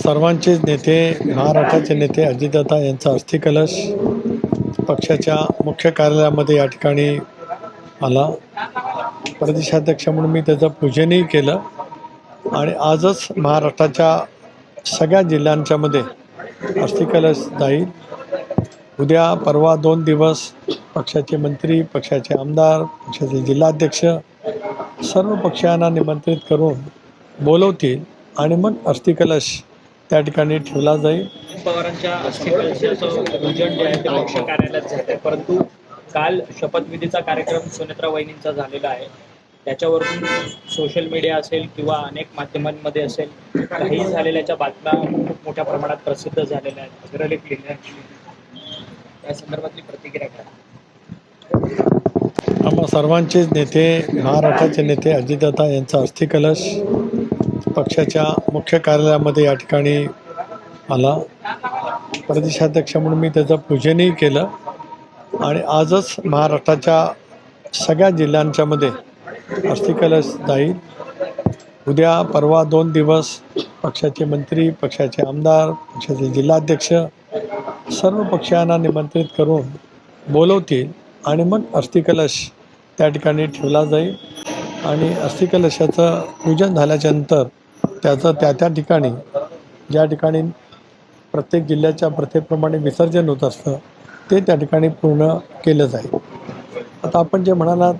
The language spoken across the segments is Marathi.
सर्वांचेच नेते महाराष्ट्राचे नेते अजितदादा यांचा अस्थिकलश पक्षाच्या मुख्य कार्यालयामध्ये या ठिकाणी आला. प्रदेशाध्यक्ष म्हणून मी त्याचं पूजनही केलं. आणि आजच महाराष्ट्राच्या सगळ्या जिल्ह्यांच्यामध्ये अस्थिकलश जाईल उद्या परवा दोन दिवस पक्षाचे मंत्री पक्षाचे आमदार पक्षाचे जिल्हाध्यक्ष सर्व पक्षांना निमंत्रित करून बोलवतील आणि मग अस्थिकलश त्या ठिकाणी ठेवला जाईल. पवारांच्या अस्थिकलशाचं पूजन जे आहे ते पक्ष कार्यालयात झालं परंतु काल शपथविधीचा कार्यक्रम सुनेत्रा वहिनींचा झालेला आहे. त्याच्यावरून सोशल मीडिया असेल किंवा अनेक माध्यमांमध्ये असेल काही झालेल्याच्या बातम्या खूप मोठ्या प्रमाणात प्रसिद्ध झालेल्या आहेत. अग्रलेख लिहिल्या या संदर्भातली प्रतिक्रिया काय? आम्हा सर्वांचेच नेते महाराष्ट्राचे नेते अजितदादा यांचा अस्थिकलश पक्षाच्या मुख्य कार्यालयामध्ये या ठिकाणी आला. प्रदेशाध्यक्ष म्हणून मी त्याचं पूजनही केलं. आणि आजच महाराष्ट्राच्या सगळ्या जिल्ह्यांच्यामध्ये अस्थिकलश जाईल उद्या परवा दोन दिवस पक्षाचे मंत्री पक्षाचे आमदार पक्षाचे जिल्हाध्यक्ष सर्व पक्षांना निमंत्रित करून बोलवतील आणि मग अस्थिकलश त्या ठिकाणी ठेवला जाईल. आणि अस्थिकलशाचं पूजन झाल्याच्यानंतर त्याचं त्या त्या ठिकाणी ज्या ठिकाणी प्रत्येक जिल्ह्याच्या प्रथेप्रमाणे विसर्जन होत असतं ते त्या ठिकाणी पूर्ण केलं जाईल. आता आपण जे म्हणालात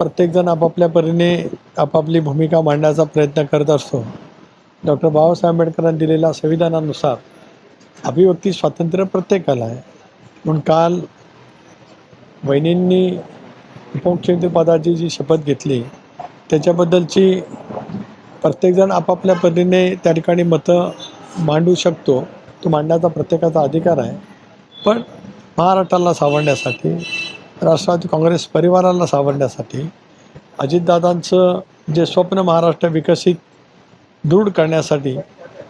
प्रत्येकजण आपापल्या परीने आपापली भूमिका मांडण्याचा प्रयत्न करत असतो. डॉक्टर बाबासाहेब आंबेडकरांनी दिलेल्या संविधानानुसार अभिव्यक्ती स्वातंत्र्य प्रत्येकाला आहे. म्हणून काल वहिनींनी उपमुख्यमंत्रीपदाची जी शपथ घेतली त्याच्याबद्दलची प्रत्येकजण आपापल्या परीने त्या ठिकाणी मतं मांडू शकतो. तो मांडण्याचा प्रत्येकाचा अधिकार आहे. पण महाराष्ट्राला सावरण्यासाठी राष्ट्रवादी काँग्रेस परिवाराला सावरण्यासाठी अजितदादांचं जे स्वप्न महाराष्ट्र विकसित दृढ करण्यासाठी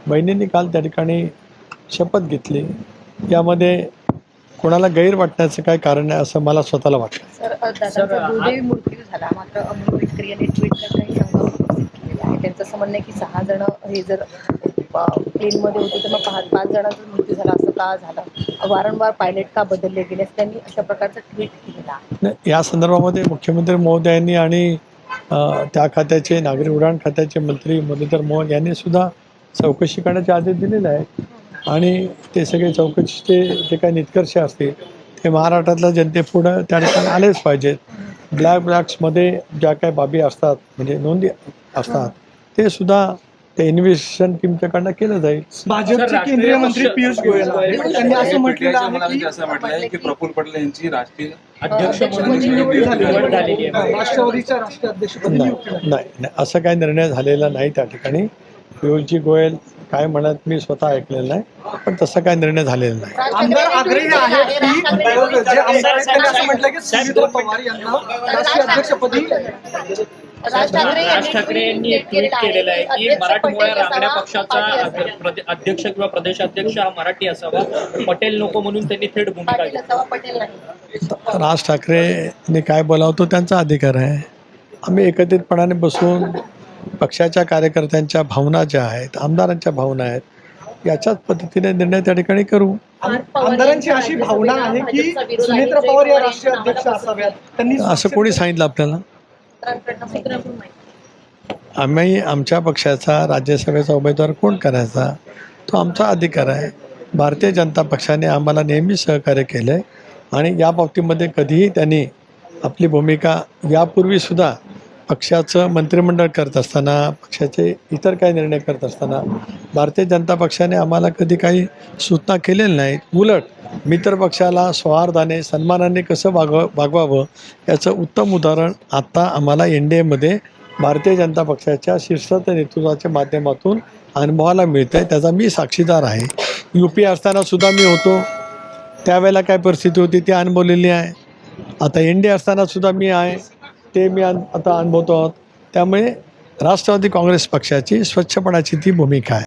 बहिणींनी काल त्या ठिकाणी शपथ घेतली. यामध्ये कोणाला गैर वाटण्याचं काय कारण आहे असं मला स्वतःला वाटतं सर अ, दादांचा दुर्दैवी मृत्यू झाला मात्र अमोल मिटकरी यांनी ट्विट करता ही शंका उपस्थित केलेली आहे आहे की सहा जण हे जर प्लेनमध्ये होते तर मग पाच पाच जणांचा मृत्यू झाला असं का झालं? वारंवार पायलट का बदलले गेले असं त्यांनी अशा प्रकारचं ट्विट केलेलं या संदर्भामध्ये मुख्यमंत्री महोदयांनी आणि त्या खात्याचे नागरी उड्डाण खात्याचे मंत्री मुरलीधर मोहन यांनी सुद्धा चौकशी करण्याचे आदेश दिलेले आहेत. आणि ते सगळे चौकशीचे जे काही निष्कर्ष असतील ते महाराष्ट्रातल्या जनतेपुढं त्या ठिकाणी आलेच पाहिजेत. ब्लॅक ब्लॅक्समध्ये ज्या काही बाबी असतात म्हणजे नोंदी असतात ते सुद्धा ते इन्व्हेस्टिगेशन टीमच्याकडनं केलं जाईल. भाजपचे केंद्रीय मंत्री पियुष गोयल आहेत. त्यांनी असं म्हटलेलं आहे की असं म्हटलंय की प्रफुल्ल पटेल यांची राष्ट्रीय अध्यक्ष म्हणून अध्यक्षपदी नियुक्ती झालेली निवड झालेली आहे. आहे. राष्ट्रवादीच्या राष्ट्रीय अध्यक्षपदी नाही नियुक्ती झाली नाही नाही. असं काही निर्णय झालेला नाही त्या ठिकाणी. पियुषजी गोयल काय म्हणत मी स्वतः ऐकलेलं नाही पण तसा काय निर्णय झालेला नाही. आमदार आग्रही आहेत की जे आमदार आहेत त्यांनी असं म्हटलं की पवार यांना राष्ट्रीय अध्यक्षपदी राज ठाकरे यांनी एक ट्विट केलेलं आहे. की मराठमोळ्या रांगड्या पक्षाचा अध्यक्ष किंवा प्रदेशाध्यक्ष हा मराठी असावा. पटेल नको म्हणून त्यांनी थेट भूमिका राज ठाकरेने काय बोलावं तो त्यांचा अधिकार आहे. आम्ही एकत्रितपणाने बसून पक्षाच्या कार्यकर्त्यांच्या भावना ज्या आहेत आमदारांच्या भावना आहेत याच्याच पद्धतीने निर्णय त्या ठिकाणी करू. आमदारांची अशी भावना आहे की सुनेत्रा पवार या राष्ट्रीय अध्यक्ष असाव्यात. त्यांनी असं कोणी सांगितलं आपल्याला? आम्ही आमच्या पक्षाचा राज्यसभेचा उमेदवार कोण करायचा? तो आमचा अधिकार आहे. भारतीय जनता पक्षाने आम्हाला नेहमी सहकार्य केलं आहे आणि या बाबतीमध्ये कधीही त्यांनी आपली भूमिका यापूर्वीसुद्धा पक्षाचं मंत्रिमंडळ करत असताना पक्षाचे इतर काही निर्णय करत असताना भारतीय जनता पक्षाने आम्हाला कधी काही सूचना केलेल्या नाहीत उलट मित्र पक्षाला सौहार्दाने सन्मानाने कसं वागव वागवावं याचं उत्तम उदाहरण आत्ता आम्हाला एन डी एमध्ये भारतीय जनता पक्षाच्या शीर्षस्थ नेतृत्वाच्या माध्यमातून अनुभवाला मिळतं आहे त्याचा मी साक्षीदार आहे. यू पी असताना सुद्धा मी होतो. त्यावेळेला काय परिस्थिती होती ती अनुभवलेली आहे आता एन डी असताना सुद्धा मी आहे. ते मी अन आता अनुभवतो आहोत. त्यामुळे राष्ट्रवादी काँग्रेस पक्षाची स्वच्छपणाची ती भूमिका आहे.